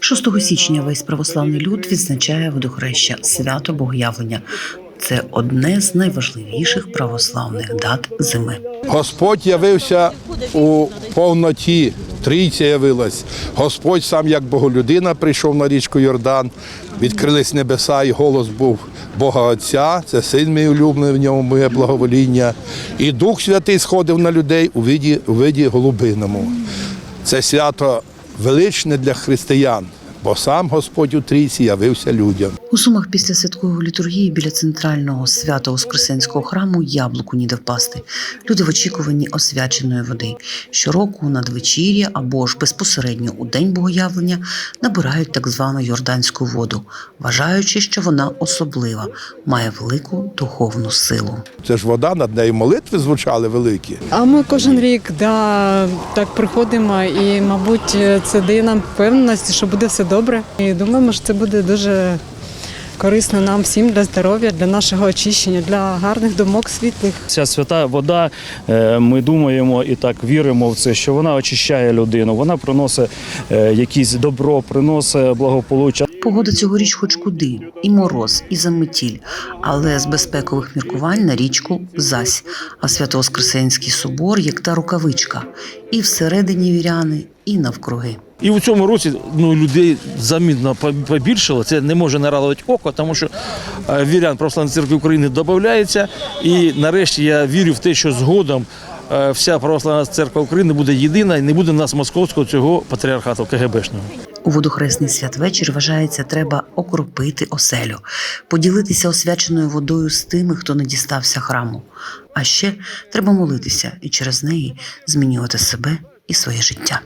6 січня весь православний люд відзначає водохреща свято Богоявлення. Це одне з найважливіших православних дат зими. Господь явився у повноті, трійця явилась. Господь сам, як Боголюдина, прийшов на річку Йордан, відкрились небеса, і голос був Бога Отця, це син мій улюблений, в ньому моє благовоління. І Дух Святий сходив на людей у виді, у виді голубиному. Це свято величне для християн, бо сам Господь у трійці явився людям. У Сумах після святкової літургії біля центрального свято Воскресенського храму яблуку ніде впасти. Люди в очікуванні освяченої води. Щороку надвечір'я або ж безпосередньо у день богоявлення набирають так звану йорданську воду, вважаючи, що вона особлива, має велику духовну силу. Це ж вода, над нею молитви звучали великі. А ми кожен рік да, так приходимо, і, мабуть, це дає нам впевненість, що буде все добре. І думаємо, що це буде дуже корисно нам всім для здоров'я, для нашого очищення, для гарних думок світлих. Ця свята вода, е, ми думаємо і так віримо в це, що вона очищає людину, вона приносить якісь якесь добро, приносить благополуччя. Погода цьогоріч хоч куди, і мороз, і заметіль, але з безпекових міркувань на річку зась. А Свято-Воскресенський собор як та рукавичка, і всередині віряни, і навкруги. І в цьому році ну, людей замітно побільшало. Це не може не радувати око, тому що е, вірян Православної церкви України додається. І нарешті я вірю в те, що згодом е, вся православна церква України буде єдина і не буде нас московського цього патріархату КГБшного. У водохресний святвечір вважається, треба окропити оселю, поділитися освяченою водою з тими, хто не дістався храму. А ще треба молитися і через неї змінювати себе і своє життя.